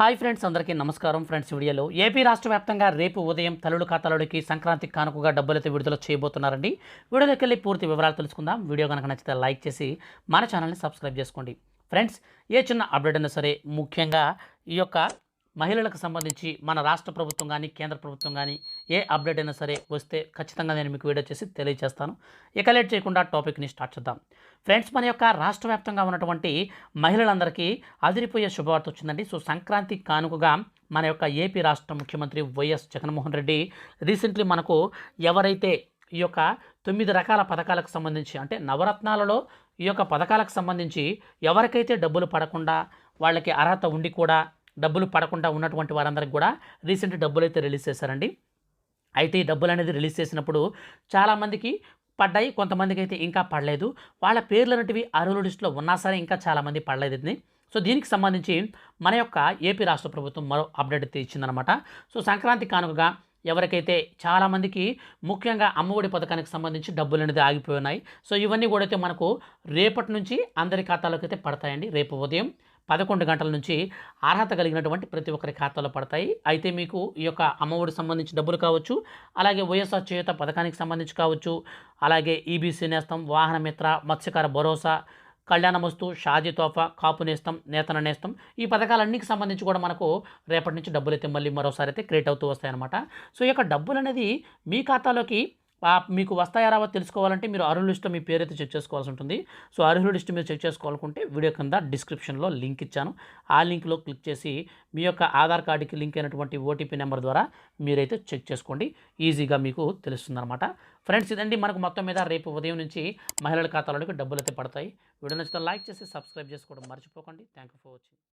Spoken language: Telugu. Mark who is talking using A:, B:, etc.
A: హాయ్ ఫ్రెండ్స్ అందరికీ నమస్కారం. ఫ్రెండ్స్ వీడియోలో ఏపీ రాష్ట్ర వ్యాప్తంగా రేపు ఉదయం తల్లుడు ఖాతాలోకి సంక్రాంతి కానుకగా డబ్బులైతే విడుదల చేయబోతున్నారండి. వీడియోలోకి వెళ్ళి పూర్తి వివరాలు తెలుసుకుందాం. వీడియో కనుక నచ్చితే లైక్ చేసి మన ఛానల్ని సబ్స్క్రైబ్ చేసుకోండి. ఫ్రెండ్స్ ఏ చిన్న అప్డేట్ అయినా సరే ముఖ్యంగా ఈ యొక్క మహిళలకు సంబంధించి మన రాష్ట్ర ప్రభుత్వం కానీ కేంద్ర ప్రభుత్వం కానీ ఏ అప్డేట్ అయినా సరే వస్తే ఖచ్చితంగా నేను మీకు వీడియో చేసి తెలియజేస్తాను ఇక లేట్ చేయకుండా టాపిక్ని స్టార్ట్ చేద్దాం. ఫ్రెండ్స్ మన యొక్క రాష్ట్ర వ్యాప్తంగా ఉన్నటువంటి మహిళలందరికీ అదిరిపోయే శుభవార్త వచ్చిందండి. సో సంక్రాంతి కానుకగా మన యొక్క ఏపీ రాష్ట్ర ముఖ్యమంత్రి వైఎస్ జగన్మోహన్ రెడ్డి రీసెంట్లీ మనకు ఎవరైతే ఈ యొక్క తొమ్మిది రకాల పథకాలకు సంబంధించి అంటే నవరత్నాలలో ఈ యొక్క పథకాలకు సంబంధించి ఎవరికైతే డబ్బులు పడకుండా వాళ్ళకి అర్హత ఉండి కూడా డబ్బులు పడకుండా ఉన్నటువంటి వారందరికి కూడా రీసెంట్ డబ్బులు అయితే రిలీజ్ చేశారండి. అయితే ఈ డబ్బులు అనేది రిలీజ్ చేసినప్పుడు చాలామందికి పడ్డాయి కొంతమందికి అయితే ఇంకా పడలేదు. వాళ్ళ పేర్లు అనేటివి అర్హుల లిస్టులో ఉన్నా సరే ఇంకా చాలామంది పడలేదు ఇది సో దీనికి సంబంధించి మన యొక్క ఏపీ రాష్ట్ర ప్రభుత్వం మరో అప్డేట్ అయితే ఇచ్చిందనమాట సో సంక్రాంతి కానుకగా ఎవరికైతే చాలామందికి ముఖ్యంగా అమ్మఒడి పథకానికి సంబంధించి డబ్బులు అనేది ఆగిపోయి ఉన్నాయి. సో ఇవన్నీ కూడా అయితే మనకు రేపటి నుంచి అందరి ఖాతాలోకి అయితే పడతాయండి. రేపు ఉదయం పదకొండు గంటల నుంచి అర్హత కలిగినటువంటి ప్రతి ఒక్కరి ఖాతాలో పడతాయి. అయితే మీకు ఈ యొక్క అమ్మఒడికి సంబంధించి డబ్బులు కావచ్చు అలాగే వైఎస్ఆర్ చేయుత పథకానికి సంబంధించి కావచ్చు అలాగే ఈబీసీ నేస్తం వాహనమిత్ర మత్స్యకార భరోసా కళ్యాణమస్తు షాజీ తోఫా కాపు నేస్తం నేతన నేస్తం ఈ పథకాలన్నికి సంబంధించి కూడా మనకు రేపటి నుంచి డబ్బులు అయితే మళ్ళీ మరోసారి అయితే క్రియేట్ అవుతూ వస్తాయన్నమాట. సో ఈ యొక్క డబ్బులు అనేది మీ ఖాతాలోకి మీకు వస్తాయా రావో తెలుసుకోవాలంటే మీరు అర్హుల లిస్టు మీ పేరు అయితే చెక్ చేసుకోవాల్సి ఉంటుంది. సో అర్హుల లిస్ట్ మీరు చెక్ చేసుకోవాలనుకుంటే వీడియో కింద డిస్క్రిప్షన్లో లింక్ ఇచ్చాను. ఆ లింక్లో క్లిక్ చేసి మీ యొక్క ఆధార్ కార్డుకి లింక్ అయినటువంటి ఓటీపీ నెంబర్ ద్వారా మీరైతే చెక్ చేసుకోండి. ఈజీగా మీకు తెలుస్తుందన్నమాట. ఫ్రెండ్స్ ఇదండి మనకు మొత్తం మీద. రేపు ఉదయం నుంచి మహిళల ఖాతాలోకి డబ్బులు అయితే పడతాయి. వీడియో నచ్చితే లైక్ చేసి సబ్స్క్రైబ్ చేసుకోవడం మర్చిపోకండి. Thank you for watching.